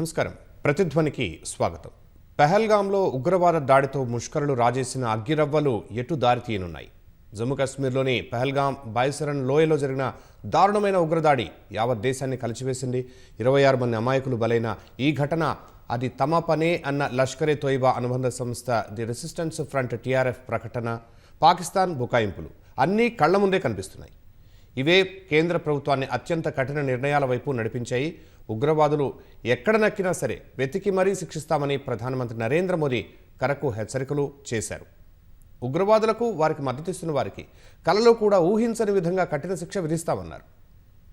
నమస్కారం. ప్రతిధ్వనికి స్వాగతం. పెహల్గాంలో ఉగ్రవాద దాడితో ముష్కరులు రాజేసిన అగ్గిరవ్వలు ఎటు దారితీయనున్నాయి జమ్మూ కాశ్మీర్లోని పెహల్గాం బాయిసరన్ లోయలో జరిగిన దారుణమైన ఉగ్రదాడి యావత్ దేశాన్ని కలిచివేసింది. ఇరవై ఆరు మంది అమాయకులు బలైన ఈ ఘటన అది తమ పనే అన్న లష్కరే తోయిబా అనుబంధ సంస్థ ది రెసిస్టెన్స్ ఫ్రంట్ టీఆర్ఎఫ్ ప్రకటన పాకిస్తాన్ బుకాయింపులు అన్నీ కళ్ళ ముందే కనిపిస్తున్నాయి. ఇవే కేంద్ర ప్రభుత్వాన్ని అత్యంత కఠిన నిర్ణయాల వైపు నడిపించాయి. ఉగ్రవాదులు ఎక్కడ నక్కినా సరే వెతికి మరీ శిక్షిస్తామని ప్రధానమంత్రి నరేంద్ర మోదీ కరకు హెచ్చరికలు చేశారు. ఉగ్రవాదులకు వారికి మద్దతిస్తున్న వారికి కలలో కూడా ఊహించని విధంగా కఠిన శిక్ష విధిస్తామన్నారు.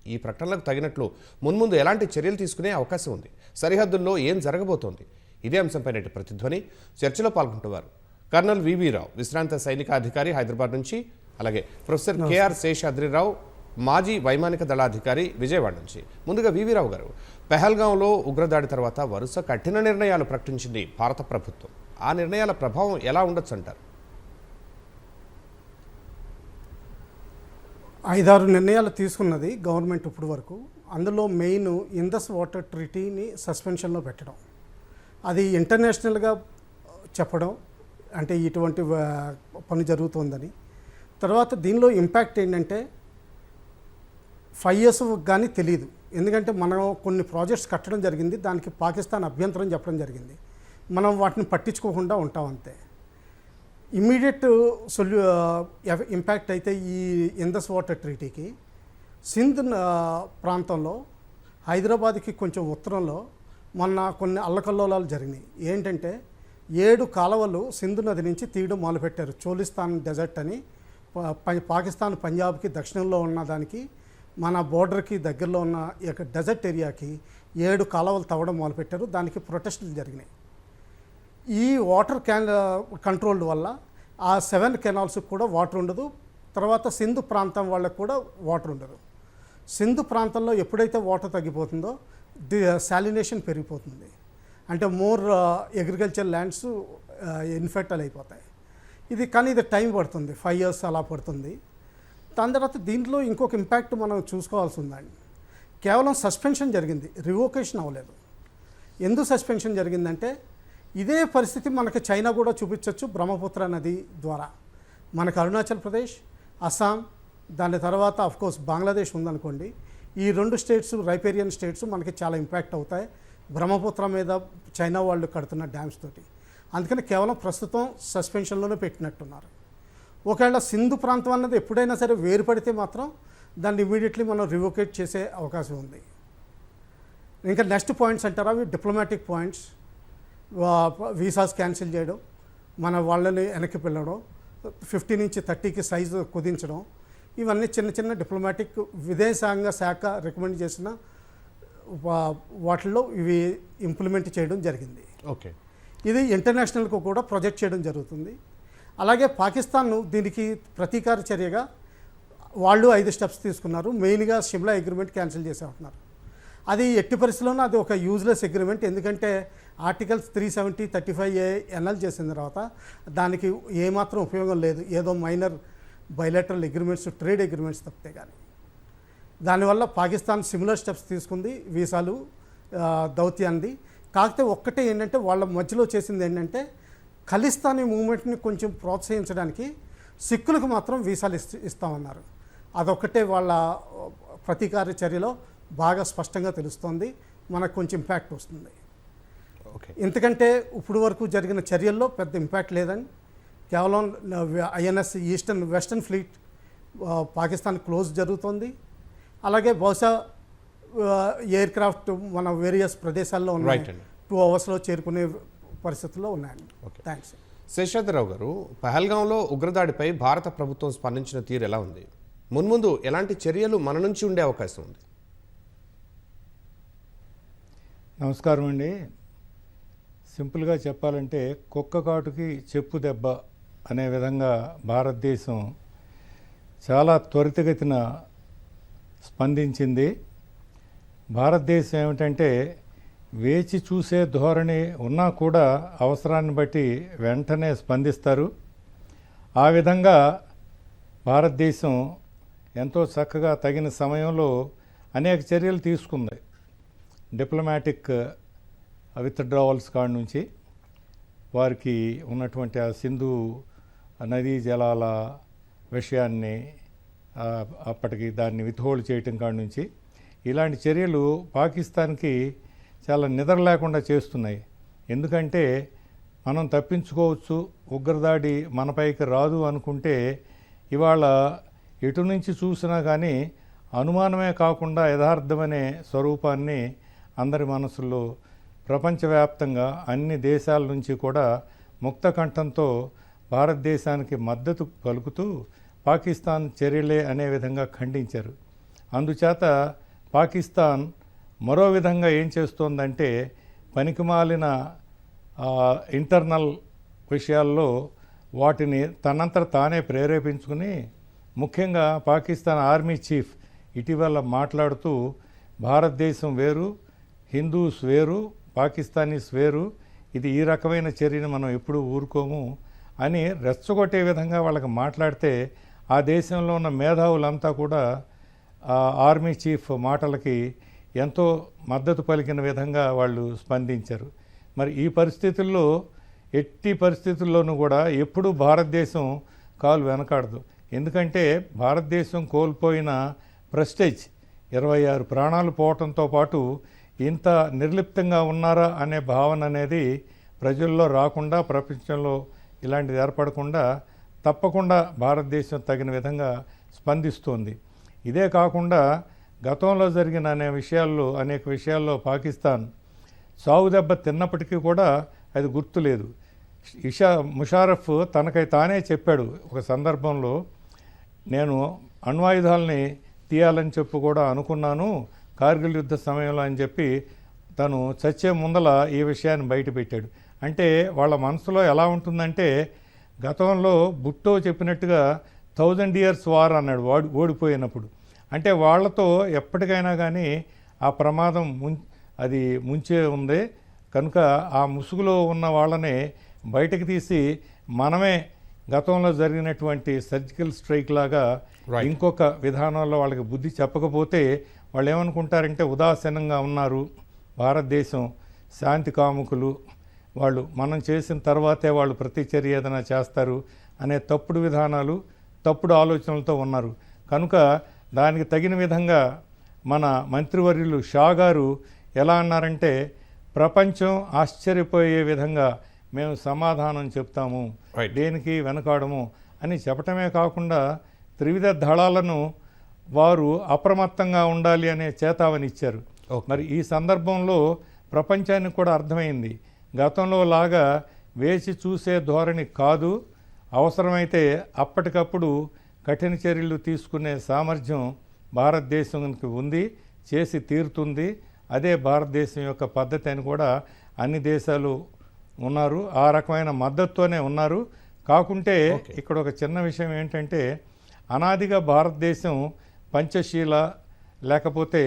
ఈ ప్రకటనలకు తగినట్లు మున్ముందు ఎలాంటి చర్యలు తీసుకునే అవకాశం ఉంది. సరిహద్దుల్లో ఏం జరగబోతోంది? ఇదే అంశంపై నేటి ప్రతిధ్వని. చర్చలో పాల్గొంటున్నారు కర్నల్ వివి రావు విశ్రాంత సైనిక అధికారి హైదరాబాద్ నుంచి అలాగే ప్రొఫెసర్ కేఆర్ శేషాద్రిరావు మాజీ వైమానిక దళాధికారి విజయవాడ నుంచి. ముందుగా వివిరావు గారు పెహల్గాంలో ఉగ్రదాడి తర్వాత వరుస కఠిన నిర్ణయాలు ప్రకటించింది భారత ప్రభుత్వం. ఆ నిర్ణయాల ప్రభావం ఎలా ఉండొచ్చు అంటారు? ఐదారు నిర్ణయాలు తీసుకున్నది గవర్నమెంట్ ఇప్పుడు వరకు. అందులో మెయిన్ ఇందస్ వాటర్ ట్రీటీని సస్పెన్షన్లో పెట్టడం. అది ఇంటర్నేషనల్గా చెప్పడం అంటే ఇటువంటి పని జరుగుతోందని. తర్వాత దీనిలో ఇంపాక్ట్ ఏంటంటే ఫైవ్ ఇయర్స్ కానీ తెలియదు ఎందుకంటే మనం కొన్ని ప్రాజెక్ట్స్ కట్టడం జరిగింది దానికి పాకిస్తాన్ అభ్యంతరం చెప్పడం జరిగింది. మనం వాటిని పట్టించుకోకుండా ఉంటాం అంతే. ఇమ్మీడియట్ సొల్యూ ఇంపాక్ట్ అయితే ఈ ఇందస్ వాటర్ ట్రీటీకి సింధ్ ప్రాంతంలో హైదరాబాద్కి కొంచెం ఉత్తరంలో మొన్న కొన్ని అల్లకల్లోలాలు జరిగినాయి. ఏంటంటే ఏడు కాలువలు సింధు నది నుంచి తీయడం మొదలుపెట్టారు. చోలిస్తాన్ డెజర్ట్ అని పాకిస్తాన్ పంజాబ్కి దక్షిణంలో ఉన్న దానికి మన బోర్డర్కి దగ్గరలో ఉన్న యొక్క డెజర్ట్ ఏరియాకి ఏడు కాలువలు తవ్వడం మొదలుపెట్టారు. దానికి ప్రొటెస్టులు జరిగినాయి. ఈ వాటర్ క్యాన్ కంట్రోల్డ్ వల్ల ఆ సెవెన్ కెనాల్స్కి కూడా వాటర్ ఉండదు. తర్వాత సింధు ప్రాంతం వాళ్ళకు కూడా వాటర్ ఉండదు. సింధు ప్రాంతంలో ఎప్పుడైతే వాటర్ తగ్గిపోతుందో ది శాలినేషన్ పెరిగిపోతుంది. అంటే మోర్ అగ్రికల్చర్ ల్యాండ్స్ ఇన్ఫెక్టల్ అయిపోతాయి. ఇది కానీ ఇది టైం పడుతుంది. ఫైవ్ ఇయర్స్ అలా పడుతుంది. దాని తర్వాత దీంట్లో ఇంకొక ఇంపాక్ట్ మనం చూసుకోవాల్సి ఉందండి కేవలం సస్పెన్షన్ జరిగింది. రివోకేషన్ అవ్వలేదు. ఎందుకు సస్పెన్షన్ జరిగిందంటే ఇదే పరిస్థితి మనకి చైనా కూడా చూపించవచ్చు బ్రహ్మపుత్ర నది ద్వారా. మనకు అరుణాచల్ ప్రదేశ్ అస్సాం దాని తర్వాత అఫ్కోర్స్ బంగ్లాదేశ్ ఉందనుకోండి. ఈ రెండు స్టేట్స్ రైపేరియన్ స్టేట్స్ మనకి చాలా ఇంపాక్ట్ అవుతాయి. బ్రహ్మపుత్ర మీద చైనా వాళ్ళు కడుతున్న డ్యామ్స్ తోటి. అందుకని కేవలం ప్రస్తుతం సస్పెన్షన్లోనే పెట్టినట్టున్నారు. ఒకవేళ సింధు ప్రాంతం అన్నది ఎప్పుడైనా సరే వేరుపడితే మాత్రం దాన్ని ఇమీడియట్లీ మనం రివోకేట్ చేసే అవకాశం ఉంది. ఇంకా నెక్స్ట్ పాయింట్స్ అంటారా? అవి డిప్లొమాటిక్ పాయింట్స్ వీసాస్ క్యాన్సిల్ చేయడం మన వాళ్ళని వెనక్కి పిల్లడం ఫిఫ్టీ నుంచి థర్టీకి సైజు కుదించడం ఇవన్నీ చిన్న చిన్న డిప్లొమాటిక్ విదేశాంగ శాఖ రికమెండ్ చేసిన వా- వాటిల్లో ఇవి ఇంప్లిమెంట్ చేయడం జరిగింది. ఓకే ఇది ఇంటర్నేషనల్కు కూడా ప్రొజెక్ట్ చేయడం జరుగుతుంది. అలాగే పాకిస్తాన్ను దీనికి ప్రతీకార చర్యగా వాళ్ళు ఐదు స్టెప్స్ తీసుకున్నారు. మెయిన్గా షిమ్లా అగ్రిమెంట్ క్యాన్సిల్ చేసేస్తున్నారు. అది ఎట్టి పరిస్థితుల్లోనూ అది ఒక యూజ్లెస్ అగ్రిమెంట్. ఎందుకంటే articles three seventy thirty five A NL చేసిన తర్వాత దానికి ఏమాత్రం ఉపయోగం లేదు. ఏదో minor bilateral agreements trade agreements తప్పితే కానీ దానివల్ల పాకిస్తాన్ సిమిలర్ స్టెప్స్ తీసుకుంది. వీసాలు దౌత్యాన్ని. కాకపోతే ఒక్కటే ఏంటంటే వాళ్ళ మధ్యలో చేసింది ఏంటంటే ఖలిస్తానీ మూమెంట్ని కొంచెం ప్రోత్సహించడానికి సిక్కులకు మాత్రం వీసాలు ఇస్ ఇస్తామన్నారు. అదొక్కటే వాళ్ళ ప్రతీకార చర్యలో బాగా స్పష్టంగా తెలుస్తోంది. మనకు కొంచెం ఇంపాక్ట్ వస్తుంది. ఓకే. ఎందుకంటే ఇప్పుడు వరకు జరిగిన చర్యల్లో పెద్ద ఇంపాక్ట్ లేదని కేవలం INS eastern western fleet Pakistan close జరుగుతోంది. అలాగే బహుశా ఎయిర్ క్రాఫ్ట్ మన వేరియస్ ప్రదేశాల్లో ఉన్నాయి. టూ అవర్స్లో చేరుకునే పరిస్థితుల్లో ఉన్నాయండి. థ్యాంక్స్ శేషాద్రిరావు గారు పహల్గాంలో ఉగ్రదాడిపై భారత ప్రభుత్వం స్పందించిన తీరు ఎలా ఉంది? మున్ముందు ఎలాంటి చర్యలు మన నుంచి ఉండే అవకాశం ఉంది? నమస్కారం అండి. సింపుల్గా చెప్పాలంటే కుక్క కాటుకి చెప్పు దెబ్బ అనే విధంగా భారతదేశం చాలా త్వరితగతిన స్పందించింది. భారతదేశం ఏమిటంటే వేచి చూసే ధోరణి ఉన్నా కూడా అవసరాన్ని బట్టి వెంటనే స్పందిస్తారు. ఆ విధంగా భారతదేశం ఎంతో చక్కగా తగిన సమయంలో అనేక చర్యలు తీసుకుంది. డిప్లొమాటిక్ విత్డ్రావల్స్ కాడ నుంచి వారికి ఉన్నటువంటి ఆ సింధు నదీ జలాల విషయాన్ని అప్పటికి దాన్ని విత్హోల్డ్ చేయటం కాడ నుంచి ఇలాంటి చర్యలు పాకిస్తాన్కి చాలా నిద్ర లేకుండా చేస్తున్నాయి. ఎందుకంటే మనం తప్పించుకోవచ్చు ఉగ్రదాడి మనపైకి రాదు అనుకుంటే ఇవాళ ఎటు నుంచి చూసినా కానీ అనుమానమే కాకుండా యథార్థమనే స్వరూపాన్ని అందరి మనసుల్లో ప్రపంచవ్యాప్తంగా అన్ని దేశాల నుంచి కూడా ముక్త కంఠంతో భారతదేశానికి మద్దతు పలుకుతూ పాకిస్తాన్ చర్యలే అనే విధంగా ఖండించారు. అందుచేత పాకిస్తాన్ మరో విధంగా ఏం చేస్తోందంటే పనికిమాలిన ఇంటర్నల్ విషయాల్లో వాటిని తనంతట తానే ప్రేరేపించుకుని ముఖ్యంగా పాకిస్తాన్ ఆర్మీ చీఫ్ ఇటీవల మాట్లాడుతూ భారతదేశం వేరు హిందూస్ వేరు పాకిస్తానీస్ వేరు ఇది ఈ రకమైన చర్యను మనం ఎప్పుడూ ఊరుకోము అని రెచ్చగొట్టే విధంగా వాళ్ళకి మాట్లాడితే ఆ దేశంలో ఉన్న మేధావులంతా కూడా ఆర్మీ చీఫ్ మాటలకి ఎంతో మద్దతు పలికిన విధంగా వాళ్ళు స్పందించారు. మరి ఈ పరిస్థితుల్లో ఎట్టి పరిస్థితుల్లోనూ కూడా ఎప్పుడూ భారతదేశం కాలు వెనకాడదు. ఎందుకంటే భారతదేశం కోల్పోయిన ప్రెస్టేజ్ ఇరవై ఆరు ప్రాణాలు పోవటంతో పాటు ఇంత నిర్లిప్తంగా ఉన్నారా అనే భావన అనేది ప్రజల్లో రాకుండా ప్రపంచంలో ఇలాంటిది ఏర్పడకుండా తప్పకుండా భారతదేశం తగిన విధంగా స్పందిస్తోంది. ఇదే కాకుండా గతంలో జరిగిన అనే విషయాల్లో అనేక విషయాల్లో పాకిస్తాన్ సాగు దెబ్బ తిన్నప్పటికీ కూడా అది గుర్తులేదు. ఇషా ముషారఫ్ తనకై తానే చెప్పాడు ఒక సందర్భంలో నేను అణ్వాయుధాలని తీయాలని చెప్పి కూడా అనుకున్నాను కార్గిల్ యుద్ధ సమయంలో అని చెప్పి తను చచ్చే ముందల ఈ విషయాన్ని బయటపెట్టాడు అంటే వాళ్ళ మనసులో ఎలా ఉంటుందంటే గతంలో బుట్టో చెప్పినట్టుగా థౌజండ్ ఇయర్స్ వార్ అన్నాడు ఓడి ఓడిపోయినప్పుడు. అంటే వాళ్ళతో ఎప్పటికైనా కానీ ఆ ప్రమాదం ముం అది ముంచే ఉంది. కనుక ఆ ముసుగులో ఉన్న వాళ్ళని బయటకు తీసి మనమే గతంలో జరిగినటువంటి సర్జికల్ స్ట్రైక్ లాగా. ఇంకొక విధానంలో వాళ్ళకి బుద్ధి చెప్పకపోతే వాళ్ళు ఏమనుకుంటారంటే ఉదాసీనంగా ఉన్నారు. భారతదేశం శాంతి కాముకులు. వాళ్ళు మనం చేసిన తర్వాతే వాళ్ళు ప్రతిచర్య ఏదైనా చేస్తారు అనే తప్పుడు విధానాలు తప్పుడు ఆలోచనలతో ఉన్నారు. కనుక దానికి తగిన విధంగా మన మంత్రివర్యులు షా గారు ఎలా అన్నారంటే ప్రపంచం ఆశ్చర్యపోయే విధంగా మేము సమాధానం చెప్తాము. దేనికి వెనకాడము అని చెప్పటమే కాకుండా త్రివిధ దళాలను వారు అప్రమత్తంగా ఉండాలి అనే చేతావని ఇచ్చారు. మరి ఈ సందర్భంలో ప్రపంచానికి కూడా అర్థమైంది గతంలో లాగా వేచి చూసే ధోరణి కాదు అవసరమైతే అప్పటికప్పుడు కఠిన చర్యలు తీసుకునే సామర్థ్యం భారతదేశానికి ఉంది చేసి తీరుతుంది. అదే భారతదేశం యొక్క పద్ధతి అని కూడా అన్ని దేశాలు ఉన్నారు. ఆ రకమైన మద్దతుతోనే ఉన్నారు. కాకుంటే. ఇక్కడ ఒక చిన్న విషయం ఏంటంటే అనాదిగా భారతదేశం పంచశీల లేకపోతే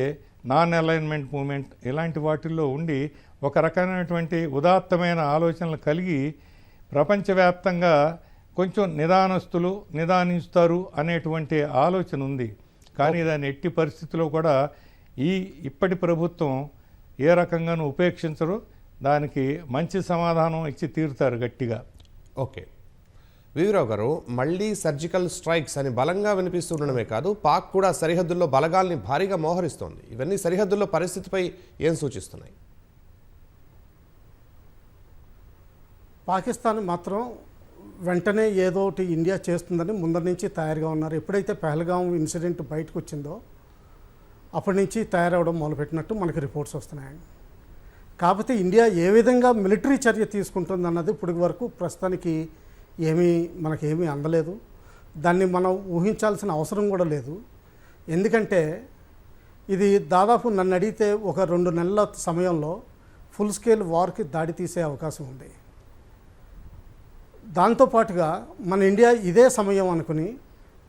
నాన్ అలైన్మెంట్ మూమెంట్ ఇలాంటి వాటిల్లో ఉండి ఒక రకమైనటువంటి ఉదాత్తమైన ఆలోచనలు కలిగి ప్రపంచవ్యాప్తంగా కొంచెం నిదానస్తులు నిదానిస్తారు అనేటువంటి ఆలోచన ఉంది. కానీ దాన్ని ఎట్టి పరిస్థితిలో కూడా ఈ ఇప్పటి ప్రభుత్వం ఏ రకంగానూ ఉపేక్షించరు. దానికి మంచి సమాధానం ఇచ్చి తీరుతారు గట్టిగా. ఓకే. వివిరావు గారు మళ్ళీ సర్జికల్ స్ట్రైక్స్ అని బలంగా వినిపిస్తుండడమే కాదు పాక్ కూడా సరిహద్దుల్లో బలగాల్ని భారీగా మోహరిస్తోంది. ఇవన్నీ సరిహద్దుల్లో పరిస్థితిపై ఏం సూచిస్తున్నాయి? పాకిస్తాన్ మాత్రం వెంటనే ఏదో ఒకటి ఇండియా చేస్తుందని ముందర నుంచి తయారుగా ఉన్నారు. ఎప్పుడైతే పహల్గాం ఇన్సిడెంట్ బయటకు వచ్చిందో అప్పటి నుంచి తయారవడం మొదలుపెట్టినట్టు మనకి రిపోర్ట్స్ వస్తున్నాయండి కాకపోతే ఇండియా ఏ విధంగా మిలిటరీ చర్య తీసుకుంటుంది అన్నది ఇప్పటి వరకు ప్రస్తుతానికి ఏమీ మనకేమీ అందలేదు. దాన్ని మనం ఊహించాల్సిన అవసరం కూడా లేదు. ఎందుకంటే ఇది దాదాపు నన్ను అడిగితే ఒక రెండు నెలల సమయంలో ఫుల్ స్కేల్ వార్కి దాడి తీసే అవకాశం ఉంది. దాంతోపాటుగా మన ఇండియా ఇదే సమయం అనుకుని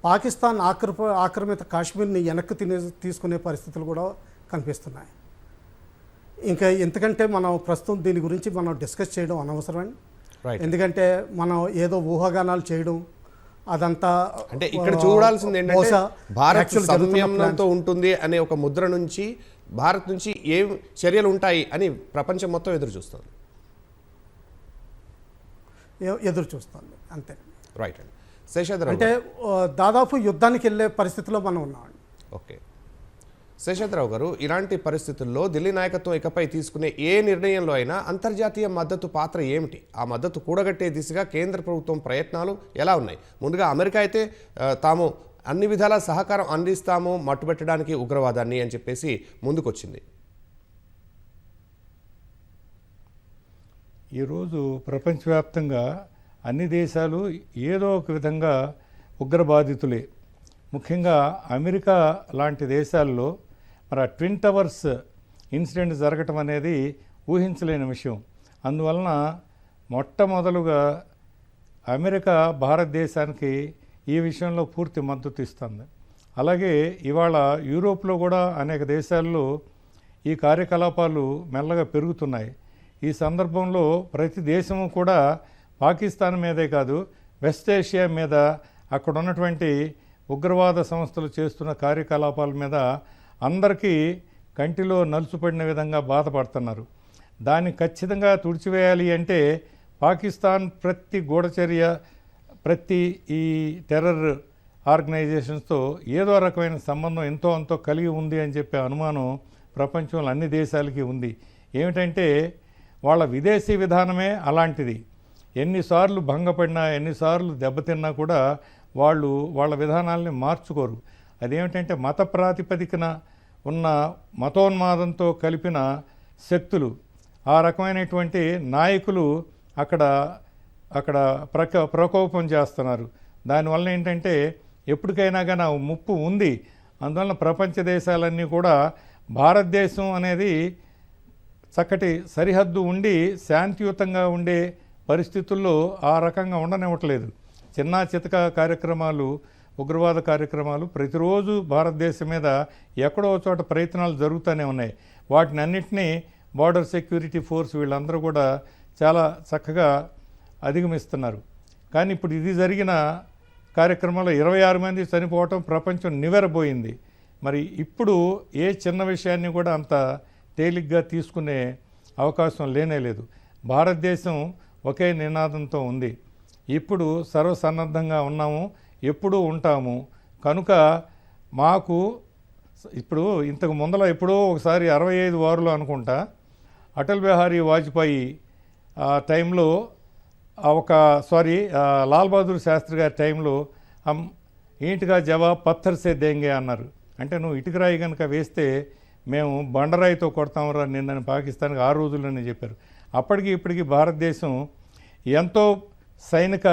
పాకిస్తాన్ ఆక్రమ ఆక్రమిత కాశ్మీర్ని వెనక్కి తినే తీసుకునే పరిస్థితులు కూడా కనిపిస్తున్నాయి. ఇంకా ఎంతకంటే మనం ప్రస్తుతం దీని గురించి మనం డిస్కస్ చేయడం అనవసరమని రైట్ ఎందుకంటే మనం ఏదో ఊహాగానాలు చేయడం అదంతా అంటే ఇక్కడ చూడాల్సింది ఏంటంటే భారత్ సంయమనంతో ఉంటుంది అనే ఒక ముద్ర నుంచి భారత్ నుంచి ఏం చర్యలు ఉంటాయి అని ప్రపంచం మొత్తం ఎదురు చూస్తుంది. ఎదురు చూస్తుంది అంతే. రైట్ అండి శేషాద్రి అంటే దాదాపు యుద్ధానికి వెళ్ళే పరిస్థితిలో మనం ఉన్నామండి. ఓకే. శేషాద్రావు గారు ఇలాంటి పరిస్థితుల్లో ఢిల్లీ నాయకత్వం ఇకపై తీసుకునే ఏ నిర్ణయంలో అయినా అంతర్జాతీయ మద్దతు పాత్ర ఏమిటి? ఆ మద్దతు కూడగట్టే దిశగా కేంద్ర ప్రభుత్వం ప్రయత్నాలు ఎలా ఉన్నాయి? ముందుగా అమెరికా అయితే తాము అన్ని విధాల సహకారం అందిస్తాము మట్టుబెట్టడానికి ఉగ్రవాదాన్ని అని చెప్పేసి ముందుకొచ్చింది. ఈరోజు ప్రపంచవ్యాప్తంగా అన్ని దేశాలు ఏదో ఒక విధంగా ఉగ్రబాధితులే. ముఖ్యంగా అమెరికా లాంటి దేశాల్లో మరి ట్విన్ టవర్స్ ఇన్సిడెంట్ జరగటం అనేది ఊహించలేని విషయం. అందువలన మొట్టమొదలుగా అమెరికా భారతదేశానికి ఈ విషయంలో పూర్తి మద్దతు ఇస్తుంది. అలాగే ఇవాళ యూరోప్లో కూడా అనేక దేశాల్లో ఈ కార్యకలాపాలు మెల్లగా పెరుగుతున్నాయి. ఈ సందర్భంలో ప్రతి దేశము కూడా పాకిస్తాన్ మీదే కాదు వెస్ట్ ఏషియా మీద అక్కడ ఉన్నటువంటి ఉగ్రవాద సంస్థలు చేస్తున్న కార్యకలాపాల మీద అందరికీ కంటిలో నలుసుపడిన విధంగా బాధపడుతున్నారు. దాన్ని ఖచ్చితంగా తుడిచివేయాలి అంటే పాకిస్తాన్ ప్రతి గూఢచర్య ప్రతి ఈ టెర్రర్ ఆర్గనైజేషన్స్తో ఏదో రకమైన సంబంధం ఎంతో అంతో కలిగి ఉంది అని చెప్పే అనుమానం ప్రపంచంలో అన్ని దేశాలకి ఉంది. ఏమిటంటే వాళ్ళ విదేశీ విధానమే అలాంటిది. ఎన్నిసార్లు భంగపడినా ఎన్నిసార్లు దెబ్బతిన్నా కూడా వాళ్ళు వాళ్ళ విధానాల్ని మార్చుకోరు. అదేమిటంటే మత ప్రాతిపదికన ఉన్న మతోన్మాదంతో కలిపిన శక్తులు. ఆ రకమైనటువంటి నాయకులు అక్కడ అక్కడ ప్రక ప్రకోపం చేస్తున్నారు. దానివల్ల ఏంటంటే ఎప్పటికైనా కానీ ఆ ముప్పు ఉంది. అందువలన ప్రపంచ దేశాలన్నీ కూడా భారతదేశం అనేది చక్కటి సరిహద్దు ఉండి శాంతియుతంగా ఉండే పరిస్థితుల్లో ఆ రకంగా ఉండనివ్వట్లేదు. చిన్న చితక కార్యక్రమాలు ఉగ్రవాద కార్యక్రమాలు ప్రతిరోజు భారతదేశం మీద ఎక్కడో చోట ప్రయత్నాలు జరుగుతూనే ఉన్నాయి. వాటిని అన్నింటినీ బార్డర్ సెక్యూరిటీ ఫోర్స్ వీళ్ళందరూ కూడా చాలా చక్కగా అధిగమిస్తున్నారు. కానీ ఇప్పుడు ఇది జరిగిన కార్యక్రమంలో ఇరవై ఆరు మంది చనిపోవటం ప్రపంచం నివెరబోయింది మరి ఇప్పుడు ఏ చిన్న విషయాన్ని కూడా అంత తేలిగ్గా తీసుకునే అవకాశం లేనే లేదు. భారతదేశం ఒకే నినాదంతో ఉంది. ఇప్పుడు సర్వసన్నద్ధంగా ఉన్నాము ఎప్పుడూ ఉంటాము. కనుక మాకు ఇప్పుడు ఇంతకు ముందల ఎప్పుడో ఒకసారి అరవై ఐదు వారులు అనుకుంటా అటల్ బిహారీ వాజ్పేయి ఆ టైంలో ఒక సారీ లాల్ బహదూర్ శాస్త్రి గారి టైంలో ఏంటిగా జవాబ్ పత్తర్ సే దేంగే అన్నారు. అంటే నువ్వు ఇటుకరాయి కనుక వేస్తే మేము బండరాయితో కొడతామరా నిన్నని పాకిస్తాన్కి ఆ రోజుల్లోనే చెప్పారు. అప్పటికి ఇప్పటికి భారతదేశం ఎంతో సైనిక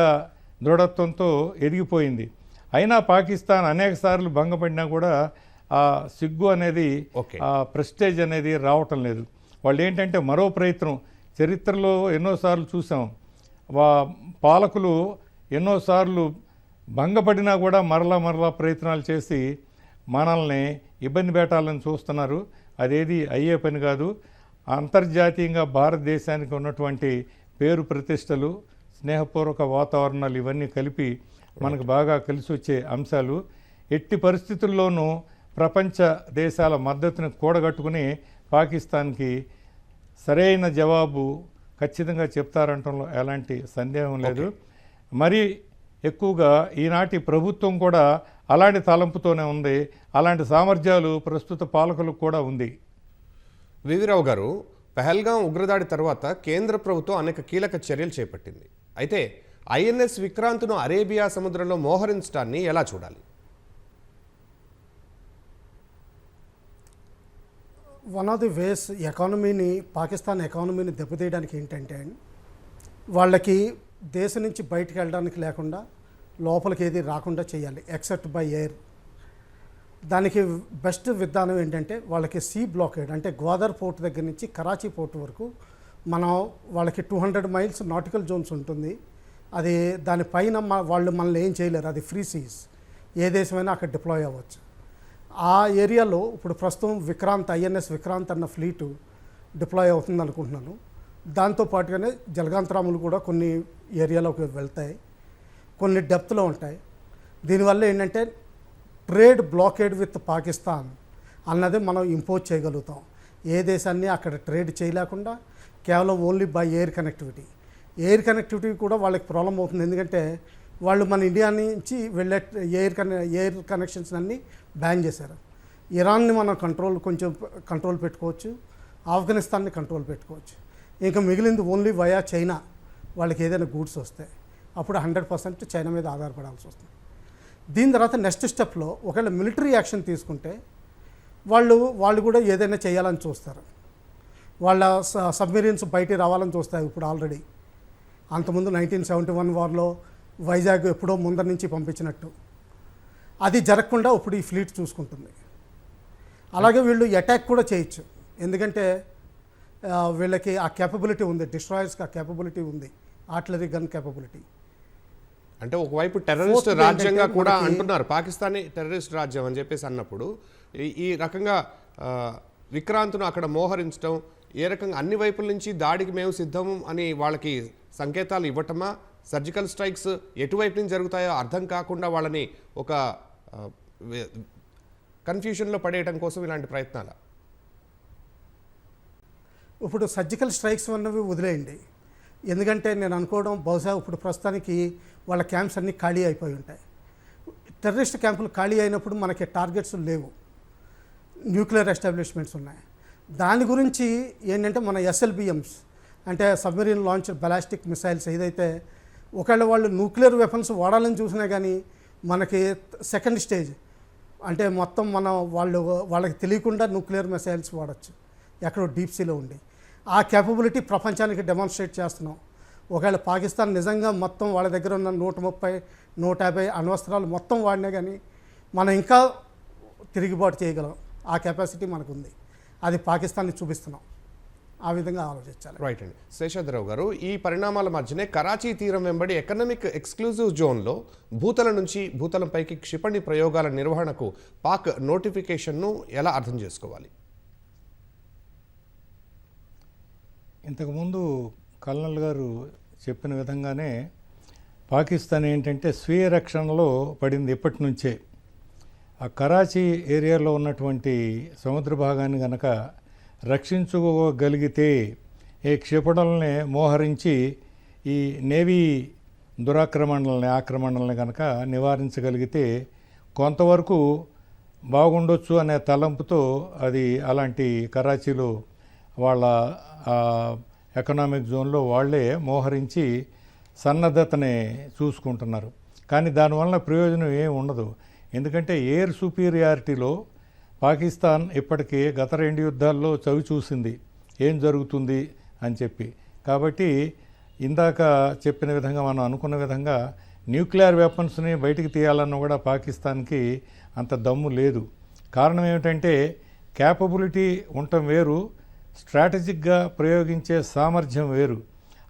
దృఢత్వంతో ఎదిగిపోయింది. అయినా పాకిస్తాన్ అనేక సార్లు భంగపడినా కూడా ఆ సిగ్గు అనేది. ఆ ప్రెస్టేజ్ అనేది రావటం లేదు. వాళ్ళు ఏంటంటే మరో ప్రయత్నం. చరిత్రలో ఎన్నోసార్లు చూసాం. వా పాలకులు ఎన్నోసార్లు భంగపడినా కూడా మరలా మరలా ప్రయత్నాలు చేసి మనల్ని ఇబ్బంది పెట్టాలని చూస్తున్నారు. అదేది అయ్యే పని కాదు. అంతర్జాతీయంగా భారతదేశానికి ఉన్నటువంటి పేరు ప్రతిష్టలు స్నేహపూర్వక వాతావరణాలు ఇవన్నీ కలిపి మనకు బాగా కలిసి వచ్చే అంశాలు. ఎట్టి పరిస్థితుల్లోనూ ప్రపంచ దేశాల మద్దతుని కూడగట్టుకుని పాకిస్తాన్కి సరైన జవాబు ఖచ్చితంగా చెప్తారంటంలో ఎలాంటి సందేహం లేదు. మరి ఎక్కువగా ఈనాటి ప్రభుత్వం కూడా అలాంటి తలంపుతోనే ఉంది. అలాంటి సామర్థ్యాలు ప్రస్తుత పాలకులకు కూడా ఉంది. వివిరావు గారు పహల్గాం ఉగ్రదాడి తర్వాత కేంద్ర ప్రభుత్వం అనేక కీలక చర్యలు చేపట్టింది. అయితే ఐఎన్ఎస్ విక్రాంత్ను అరేబియా సముద్రంలో మోహరించడాన్ని ఎలా చూడాలి? వన్ ఆఫ్ ది వేస్ ఎకానమీని పాకిస్తాన్ ఎకానమీని దెబ్బతీయడానికి ఏంటంటే వాళ్ళకి దేశం నుంచి బయటికి వెళ్ళడానికి లేకుండా లోపలికి ఏది రాకుండా చేయాలి ఎక్సెప్ట్ బై ఎయిర్ దానికి బెస్ట్ విధానం ఏంటంటే వాళ్ళకి సీ బ్లాకేడ్ అంటే గ్వాదర్ పోర్ట్ దగ్గర నుంచి కరాచీ పోర్ట్ వరకు మనం వాళ్ళకి two hundred miles nautical zones ఉంటుంది. అది దానిపైన వాళ్ళు మనల్ని ఏం చేయలేరు. అది ఫ్రీ సీస్ ఏ దేశమైనా అక్కడ డిప్లాయ్ అవ్వచ్చు. ఆ ఏరియాలో ఇప్పుడు ప్రస్తుతం విక్రాంత్ ఐఎన్ఎస్ విక్రాంత్ అన్న ఫ్లీటు డిప్లాయ్ అవుతుంది అనుకుంటున్నాను దాంతో పాటుగానే జలగాంతరాములు కూడా కొన్ని ఏరియాలోకి వెళ్తాయి. కొన్ని డెప్త్లో ఉంటాయి. దీనివల్ల ఏంటంటే ట్రేడ్ బ్లాకేడ్ విత్ పాకిస్తాన్ అన్నది మనం ఇంపోజ్ చేయగలుగుతాం. ఏ దేశాన్ని అక్కడ ట్రేడ్ చేయలేకుండా కేవలం only by air connectivity. Air connectivity కూడా వాళ్ళకి ప్రాబ్లం అవుతుంది. ఎందుకంటే వాళ్ళు మన ఇండియా నుంచి వెళ్ళే ఎయిర్ కనె ఎయిర్ కనెక్షన్స్ అన్నీ బ్యాన్ చేశారు. ఇరాన్ని మనం కంట్రోల్ కొంచెం కంట్రోల్ పెట్టుకోవచ్చు. ఆఫ్ఘనిస్తాన్ని కంట్రోల్ పెట్టుకోవచ్చు. ఇంకా మిగిలింది ఓన్లీ వయా చైనా. వాళ్ళకి ఏదైనా గూడ్స్ వస్తాయి అప్పుడు హండ్రెడ్ పర్సెంట్ చైనా మీద ఆధారపడాల్సి వస్తుంది. దీని తర్వాత నెక్స్ట్ స్టెప్లో ఒకవేళ మిలిటరీ యాక్షన్ తీసుకుంటే వాళ్ళు వాళ్ళు కూడా ఏదైనా చేయాలని చూస్తారు. వాళ్ళ స- సబ్మెరీన్స్ బయటికి రావాలని చూస్తారు ఇప్పుడు ఆల్రెడీ. అంతకుముందు నైన్టీన్ సెవెంటీ వన్ వార్లో వైజాగ్ ఎప్పుడో ముందర నుంచి పంపించినట్టు. అది జరగకుండా ఇప్పుడు ఈ ఫ్లీట్ చూసుకుంటుంది. అలాగే వీళ్ళు అటాక్ కూడా చేయొచ్చు. ఎందుకంటే వీళ్ళకి ఆ కేపబిలిటీ ఉంది. డిస్ట్రాయర్స్కి ఆ కేపబిలిటీ ఉంది. ఆర్టిలరీ గన్ కేపబిలిటీ అంటే ఒకవైపు టెర్రరిస్ట్ రాజ్యంగా కూడా అంటున్నారు పాకిస్తానీ టెర్రరిస్ట్ రాజ్యం అని చెప్పేసి అన్నప్పుడు ఈ- ఈ రకంగా విక్రాంత్ను అక్కడ మోహరించడం ఏ రకంగా అన్ని వైపుల నుంచి దాడికి మేము సిద్ధం అని వాళ్ళకి సంకేతాలు ఇవ్వటమా సర్జికల్ స్ట్రైక్స్ ఎటువైపు నుంచి జరుగుతాయో అర్థం కాకుండా వాళ్ళని ఒక కన్ఫ్యూషన్లో పడేయటం కోసం ఇలాంటి ప్రయత్నాలు. ఇప్పుడు సర్జికల్ స్ట్రైక్స్ అన్నవి వదిలేయండి. ఎందుకంటే నేను అనుకోవడం బహుశా ఇప్పుడు ప్రస్తుతానికి వాళ్ళ క్యాంప్స్ అన్నీ ఖాళీ అయిపోయి ఉంటాయి. టెర్రరిస్ట్ క్యాంపులు ఖాళీ అయినప్పుడు మనకి టార్గెట్స్ లేవు. న్యూక్లియర్ ఎస్టాబ్లిష్మెంట్స్ ఉన్నాయి. దాని గురించి ఏంటంటే మన ఎస్ఎల్బిఎమ్స్ అంటే సబ్మెరీన్ లాంచ్ బలాస్టిక్ మిసైల్స్ ఏదైతే ఒకవేళ వాళ్ళు న్యూక్లియర్ వెపన్స్ వాడాలని చూసినా కానీ మనకి సెకండ్ స్టేజ్ అంటే మొత్తం మనం వాళ్ళు వాళ్ళకి తెలియకుండా న్యూక్లియర్ మిసైల్స్ వాడచ్చు. ఎక్కడో డీప్ సీలో ఉండి. ఆ కేపబిలిటీ ప్రపంచానికి డెమాన్స్ట్రేట్ చేస్తున్నాం. ఒకవేళ పాకిస్తాన్ నిజంగా మొత్తం వాళ్ళ దగ్గర ఉన్న నూట ముప్పై నూట యాభై అణ్వస్త్రాలు మొత్తం వాడినా కానీ మనం ఇంకా తిరుగుబాటు చేయగలం. ఆ కెపాసిటీ మనకు ఉంది అది పాకిస్తాన్ని చూపిస్తున్నాం. ఆ విధంగా ఆలోచించాలి. రైట్ అండి. శేషాద్రావు గారు ఈ పరిణామాల మధ్యనే కరాచీ తీరం వెంబడి ఎకనామిక్ ఎక్స్క్లూజివ్ జోన్లో భూతల నుంచి భూతలంపైకి క్షిపణి ప్రయోగాల నిర్వహణకు పాక్ నోటిఫికేషన్ను ఎలా అర్థం చేసుకోవాలి? ఇంతకుముందు కల్నల్ గారు చెప్పిన విధంగానే పాకిస్తాన్ ఏంటంటే స్వీయ రక్షణలో పడింది ఎప్పటి నుంచే ఆ కరాచీ ఏరియాలో ఉన్నటువంటి సముద్ర భాగాన్ని గనక రక్షించుకోగలిగితే ఈ క్షిపణుల్ని మోహరించి ఈ నేవీ దురాక్రమణలని ఆక్రమణలని కనుక నివారించగలిగితే కొంతవరకు బాగుండొచ్చు అనే తలంపుతో అది అలాంటి కరాచీలో వాళ్ళ ఎకనామిక్ జోన్లో వాళ్ళే మోహరించి సన్నద్ధతని చూసుకుంటున్నారు. కానీ దానివల్ల ప్రయోజనం ఏం ఉండదు. ఎందుకంటే ఎయిర్ సుపీరియారిటీలో పాకిస్తాన్ ఇప్పటికే గత రెండు యుద్ధాల్లో చవి చూసింది. ఏం జరుగుతుంది అని చెప్పి. కాబట్టి ఇందాక చెప్పిన విధంగా మనం అనుకున్న విధంగా న్యూక్లియర్ వెపన్స్ని బయటికి తీయాలన్న కూడా పాకిస్తాన్కి అంత దమ్ము లేదు. కారణం ఏమిటంటే క్యాపబిలిటీ ఉండటం వేరు స్ట్రాటజిక్గా ప్రయోగించే సామర్థ్యం వేరు.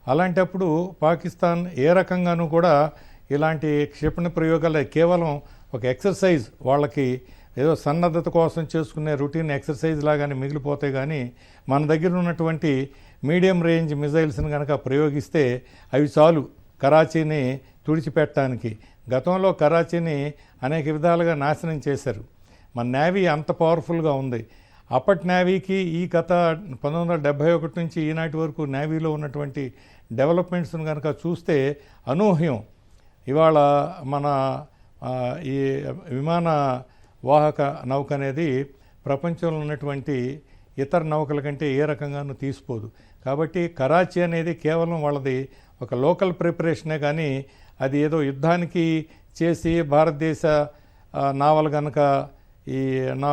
అలాంటప్పుడు పాకిస్తాన్ ఏ రకంగానూ కూడా ఇలాంటి క్షిపణి ప్రయోగాలు కేవలం ఒక ఎక్సర్సైజ్ వాళ్ళకి ఏదో సన్నద్ధత కోసం చేసుకునే రొటీన్ ఎక్సర్సైజ్ లాగానే మిగిలిపోతే కానీ మన దగ్గర ఉన్నటువంటి మీడియం రేంజ్ మిజైల్స్ని కనుక ప్రయోగిస్తే అవి చాలు కరాచీని తుడిచిపెట్టడానికి. గతంలో కరాచీని అనేక విధాలుగా నాశనం చేశారు. మన నేవీ అంత పవర్ఫుల్గా ఉంది. అప్పటి నేవీకి ఈ కథ పంతొమ్మిది వందల డెబ్భై ఒకటి నుంచి ఈనాటి వరకు నేవీలో ఉన్నటువంటి డెవలప్మెంట్స్ను కనుక చూస్తే అనూహ్యం. ఇవాళ మన ఈ విమాన వాహక నౌక అనేది ప్రపంచంలో ఉన్నటువంటి ఇతర నౌకల కంటే ఏ రకంగానూ తీసిపోదు. కాబట్టి కరాచీ అనేది కేవలం వాళ్ళది ఒక లోకల్ ప్రిపరేషనే కానీ అది ఏదో యుద్ధానికి చేసి భారతదేశ నావల్ నావలు కనుక ఈ నా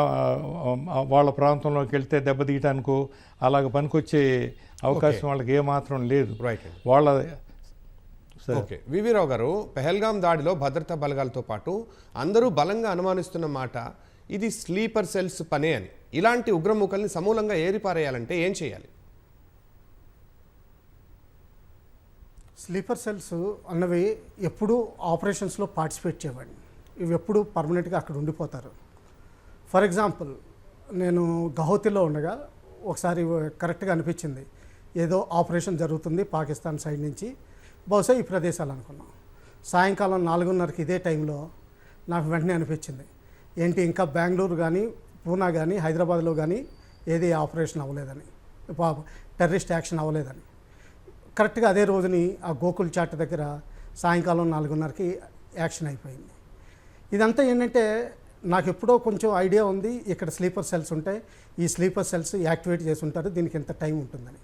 వాళ్ళ ప్రాంతంలోకి వెళ్తే దెబ్బతీయటానికో అలాగ పనికొచ్చే అవకాశం వాళ్ళకి ఏమాత్రం లేదు. రైట్ వాళ్ళ సరే. ఓకే. వివి రావు గారు పెహల్గాం దాడిలో భద్రతా బలగాలతో పాటు అందరూ బలంగా అనుమానిస్తున్న మాట ఇది స్లీపర్ సెల్స్ పనే అని. ఇలాంటి ఉగ్రముఖల్ని సమూలంగా ఏరిపారేయాలంటే ఏం చేయాలి? స్లీపర్ సెల్స్ అన్నవి ఎప్పుడూ ఆపరేషన్స్లో పార్టిసిపేట్ చేయవండి. ఇవి ఎప్పుడు పర్మనెంట్గా అక్కడ ఉండిపోతారు. ఫర్ ఎగ్జాంపుల్ నేను గౌహతిలో ఉండగా ఒకసారి కరెక్ట్గా అనిపించింది. ఏదో ఆపరేషన్ జరుగుతుంది పాకిస్తాన్ సైడ్ నుంచి. బహుశా ఈ ప్రదేశాలు అనుకున్నాం. సాయంకాలం నాలుగున్నరకి ఇదే టైంలో నాకు వెంటనే అనిపించింది. ఏంటి ఇంకా బెంగళూరు కానీ పూనా కానీ హైదరాబాద్లో కానీ ఏది ఆపరేషన్ అవ్వలేదని. టెర్రరిస్ట్ యాక్షన్ అవ్వలేదని. కరెక్ట్గా అదే రోజుని ఆ గోకుల్ చాట్ దగ్గర సాయంకాలం నాలుగున్నరకి యాక్షన్ అయిపోయింది. ఇదంతా ఏంటంటే నాకు ఎప్పుడో కొంచెం ఐడియా ఉంది ఇక్కడ స్లీపర్ సెల్స్ ఉంటాయి ఈ స్లీపర్ సెల్స్ యాక్టివేట్ చేసి ఉంటారు దీనికి ఎంత టైం ఉంటుందని.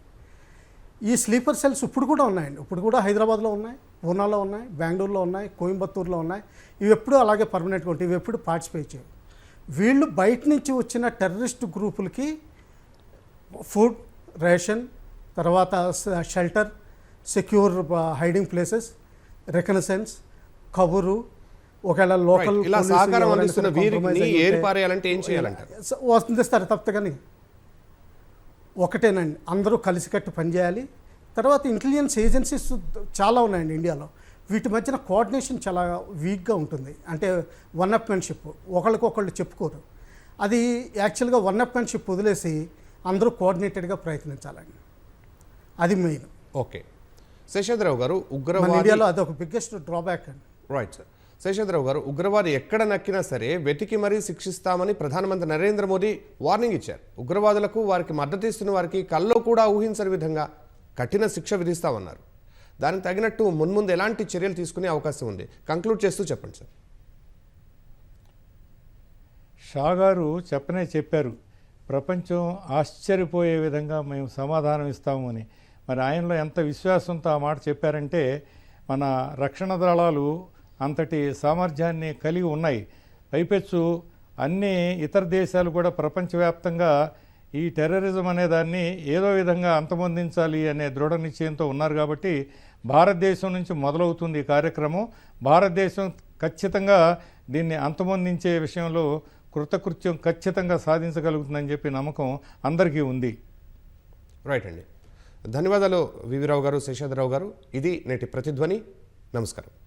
ఈ స్లీపర్ సెల్స్ ఇప్పుడు కూడా ఉన్నాయండి. ఇప్పుడు కూడా హైదరాబాద్లో ఉన్నాయి పూనాలో ఉన్నాయి బెంగళూరులో ఉన్నాయి కోయంబత్తూరులో ఉన్నాయి. ఇవి ఎప్పుడు అలాగే పర్మనెంట్గా ఉంటాయి ఇవి ఎప్పుడు పార్టిసిపేట్ చేయవు. వీళ్ళు బయట నుంచి వచ్చిన టెర్రరిస్ట్ గ్రూపులకి ఫుడ్ రేషన్ తర్వాత shelter secure hiding places reconnaissance కబురు ఒకవేళ లోకల్. ఇలా సహకారం అందిస్తున్న సరే compromise వీరిని అయ్యి ఏరి ఉంటే- పారేయాలంటే ఏం చేయాలంటారు స- వస్తుందిస్తారు తప్ప కానీ ఒకటేనండి అందరూ కలిసికట్టు పనిచేయాలి. తర్వాత ఇంటెలిజెన్స్ ఏజెన్సీస్ చాలా ఉన్నాయండి ఇండియాలో. వీటి మధ్యన కోఆర్డినేషన్ చాలా వీక్గా ఉంటుంది. అంటే వన్ అప్మెన్షిప్ ఒకళ్ళకొకళ్ళు చెప్పుకోరు. అది యాక్చువల్గా వన్ అప్మెన్షిప్ వదిలేసి అందరూ కోఆర్డినేటెడ్గా ప్రయత్నించాలండి. అది మెయిన్. ఓకే. శేషాద్రావు గారు ఉగ్రవాది ఇండియాలో అది ఒక బిగ్గెస్ట్ డ్రాబ్యాక్ అండి. రైట్ సార్ శేషాద్రావు గారు ఉగ్రవాది ఎక్కడ నక్కినా సరే వెతికి మరీ శిక్షిస్తామని ప్రధానమంత్రి నరేంద్ర మోదీ వార్నింగ్ ఇచ్చారు. ఉగ్రవాదులకు వారికి మద్దతు ఇస్తున్న వారికి కల్లో కూడా ఊహించని విధంగా కఠిన శిక్ష విధిస్తామన్నారు. దానికి తగినట్టు మున్ముందు ఎలాంటి చర్యలు తీసుకునే అవకాశం ఉంది? కంక్లూడ్ చేస్తూ చెప్పండి సార్. షా గారు చెప్పనే చెప్పారు. ప్రపంచం ఆశ్చర్యపోయే విధంగా మేము సమాధానం ఇస్తాము అని. మరి ఆయనలో ఎంత విశ్వాసంతో ఆ మాట చెప్పారంటే మన రక్షణ దళాలు అంతటి సామర్థ్యాన్ని కలిగి ఉన్నాయి. పైపెచ్చు అన్ని ఇతర దేశాలు కూడా ప్రపంచవ్యాప్తంగా ఈ టెర్రరిజం అనే దాన్ని ఏదో విధంగా అంతమొందించాలి అనే దృఢ నిశ్చయంతో ఉన్నారు కాబట్టి భారతదేశం నుంచి మొదలవుతుంది ఈ కార్యక్రమం. భారతదేశం ఖచ్చితంగా దీన్ని అంతమొందించే విషయంలో కృతకృత్యం ఖచ్చితంగా సాధించగలుగుతుందని చెప్పి నమ్మకం అందరికీ ఉంది. రైట్ అండి. ధన్యవాదాలు వివిరావు గారు శేషాద్రావు గారు. ఇది నేటి ప్రతిధ్వని. నమస్కారం.